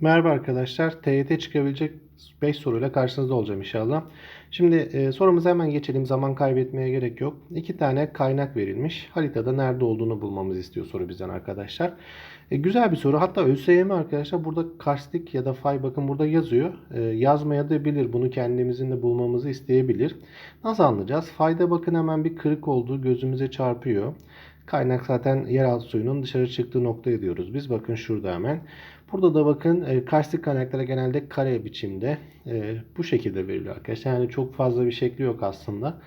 Merhaba arkadaşlar. TYT çıkabilecek 5 soruyla karşınızda olacağım inşallah. Şimdi e, sorumuza hemen geçelim. Zaman kaybetmeye gerek yok. İki tane kaynak verilmiş. Haritada nerede olduğunu bulmamızı istiyor soru bizden arkadaşlar. E, güzel bir soru. Hatta ÖSYM arkadaşlar burada karstik ya da fay bakın burada yazıyor. E, yazmaya da bilir. Bunu kendimizin de bulmamızı isteyebilir. Nasıl anlayacağız? Fayda bakın hemen bir kırık olduğu gözümüze çarpıyor. Kaynak zaten yeraltı suyunun dışarı çıktığı noktayı diyoruz. Biz bakın şurada hemen. Burada da bakın e, karstik kaynaklara genelde kare biçimde e, bu şekilde veriliyor arkadaşlar. Yani çok fazla bir şekli yok aslında.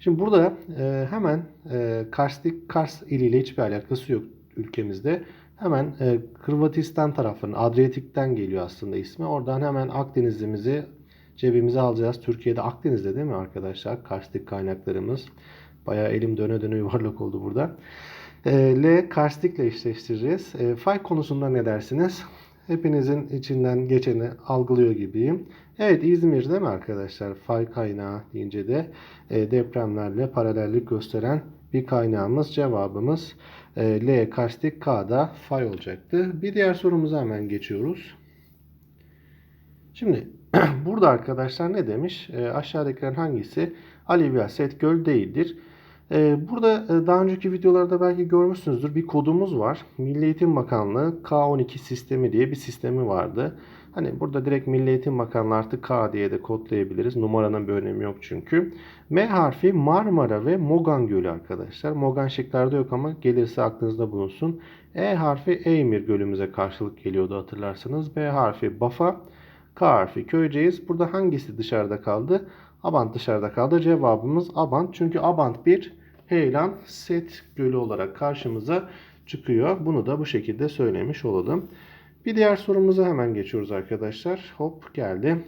Şimdi burada e, hemen e, karstik Kars iliyle hiçbir alakası yok ülkemizde. Hemen e, Hırvatistan tarafının Adriyatik'ten geliyor aslında ismi. Oradan hemen Akdeniz'imizi cebimize alacağız. Türkiye'de Akdeniz'de değil mi arkadaşlar? Karstik kaynaklarımız. Bayağı elim döne döne yuvarlak oldu burada. E, L karstikle eşleştireceğiz. E, fay konusunda ne dersiniz? Hepinizin içinden geçeni algılıyor gibiyim. Evet İzmir mi arkadaşlar? Fay kaynağı deyince de e, depremlerle paralellik gösteren bir kaynağımız. Cevabımız e, L karstik K'da fay olacaktı. Bir diğer sorumuza hemen geçiyoruz. Şimdi burada arkadaşlar ne demiş? E, aşağıdakilerin hangisi Alivya Set Göl değildir? E, burada e, daha önceki videolarda belki görmüşsünüzdür. Bir kodumuz var. Milli Eğitim Bakanlığı K12 sistemi diye bir sistemi vardı. Hani burada direkt Milli Eğitim Bakanlığı artık K diye de kodlayabiliriz. Numaranın bir önemi yok çünkü. M harfi Marmara ve Mogan Gölü arkadaşlar. Mogan şıklarda yok ama gelirse aklınızda bulunsun. E harfi Eymir Gölümüze karşılık geliyordu hatırlarsanız. B harfi Bafa. K harfi Köyceğiz. Burada hangisi dışarıda kaldı? Abant dışarıda kaldı. Cevabımız Abant. Çünkü Abant bir heyelan set gölü olarak karşımıza çıkıyor. Bunu da bu şekilde söylemiş olalım. Bir diğer sorumuza hemen geçiyoruz arkadaşlar. Hop geldi.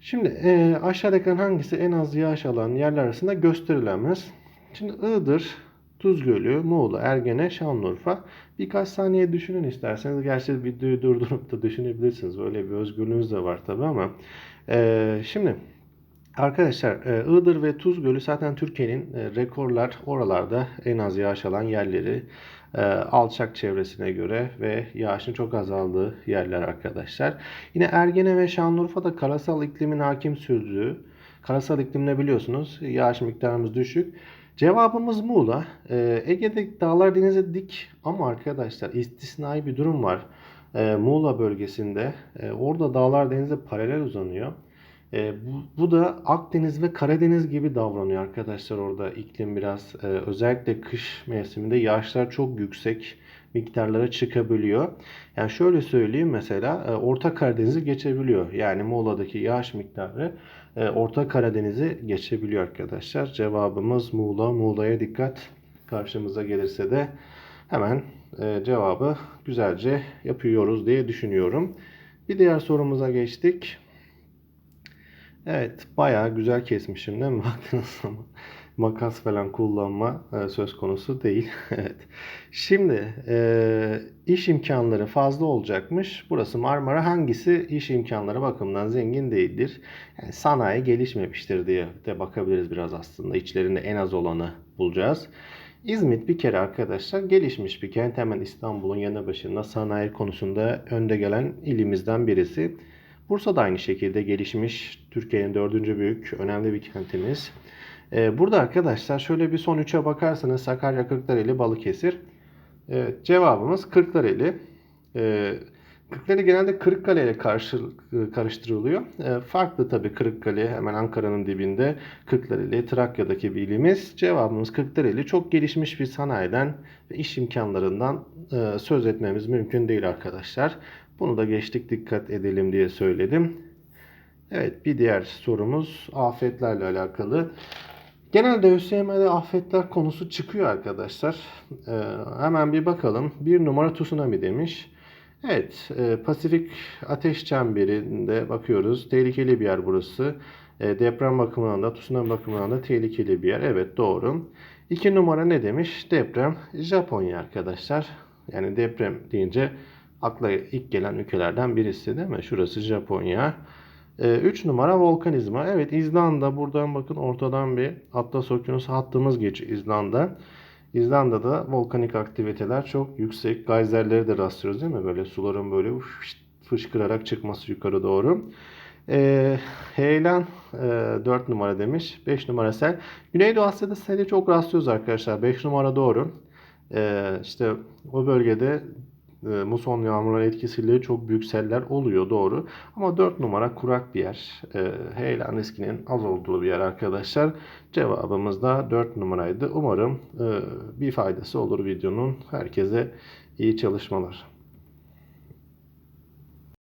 Şimdi e, aşağıdakilerin hangisi en az yağış alan yerler arasında gösterilemez? Şimdi Iğdır, Tuz Gölü, Muğla, Ergene, Şanlıurfa. Birkaç saniye düşünün isterseniz. Gerçi videoyu durdurup da düşünebilirsiniz. Öyle bir özgürlüğünüz de var tabii ama. E, şimdi Arkadaşlar e, Iğdır ve Tuz Gölü zaten Türkiye'nin e, rekorlar oralarda en az yağış alan yerleri e, alçak çevresine göre ve yağışın çok azaldığı yerler arkadaşlar. Yine Ergene ve Şanlıurfa'da karasal iklimin hakim sürdüğü karasal iklimde biliyorsunuz yağış miktarımız düşük. Cevabımız Muğla. Ege'de dağlar denize dik ama arkadaşlar istisnai bir durum var. Muğla bölgesinde orada dağlar denize paralel uzanıyor. E, bu, bu da Akdeniz ve Karadeniz gibi davranıyor arkadaşlar orada iklim biraz e, özellikle kış mevsiminde yağışlar çok yüksek miktarlara çıkabiliyor. Yani şöyle söyleyeyim mesela e, Orta Karadeniz'i geçebiliyor. Yani Muğla'daki yağış miktarı e, Orta Karadeniz'i geçebiliyor arkadaşlar. Cevabımız Muğla. Muğla'ya dikkat karşımıza gelirse de hemen e, cevabı güzelce yapıyoruz diye düşünüyorum. Bir diğer sorumuza geçtik. Evet, bayağı güzel kesmişim değil mi? Baktığınız zaman makas falan kullanma e, söz konusu değil. evet. Şimdi e, iş imkanları fazla olacakmış. Burası Marmara hangisi iş imkanları bakımından zengin değildir? Yani sanayi gelişmemiştir diye de bakabiliriz biraz aslında. İçlerinde en az olanı bulacağız. İzmit bir kere arkadaşlar gelişmiş bir kent. Hemen İstanbul'un yanı başında sanayi konusunda önde gelen ilimizden birisi. Bursa da aynı şekilde gelişmiş. Türkiye'nin dördüncü büyük önemli bir kentimiz. Ee, burada arkadaşlar şöyle bir son üçe bakarsanız Sakarya, Kırklareli, Balıkesir. Evet, cevabımız Kırklareli. Ee, Kırklareli genelde Kırıkkale ile karşı, karıştırılıyor. Ee, farklı tabii Kırıkkale hemen Ankara'nın dibinde. Kırklareli Trakya'daki bir ilimiz. Cevabımız Kırklareli. Çok gelişmiş bir sanayiden ve iş imkanlarından e, söz etmemiz mümkün değil arkadaşlar. Bunu da geçtik dikkat edelim diye söyledim. Evet bir diğer sorumuz afetlerle alakalı. Genelde ÖSYM'de afetler konusu çıkıyor arkadaşlar. Ee, hemen bir bakalım. Bir numara tsunami demiş. Evet, e, Pasifik ateş çemberinde bakıyoruz. Tehlikeli bir yer burası. E, deprem bakımından da, tsunami bakımından da tehlikeli bir yer. Evet, doğru. İki numara ne demiş? Deprem Japonya arkadaşlar. Yani deprem deyince akla ilk gelen ülkelerden birisi değil mi? Şurası Japonya. 3 numara volkanizma. Evet İzlanda buradan bakın ortadan bir Atlas Okyanusu hattımız geçiyor İzlanda. İzlanda'da volkanik aktiviteler çok yüksek. Gayzerleri de rastlıyoruz değil mi? Böyle suların böyle fışkırarak çıkması yukarı doğru. E, heyelan e, 4 numara demiş. 5 numara sel. Güneydoğu Asya'da seli çok rastlıyoruz arkadaşlar. 5 numara doğru. E, işte o bölgede muson yağmurların etkisiyle çok büyük seller oluyor doğru. Ama 4 numara kurak bir yer. E, heyelan riskinin az olduğu bir yer arkadaşlar. Cevabımız da 4 numaraydı. Umarım e, bir faydası olur videonun. Herkese iyi çalışmalar.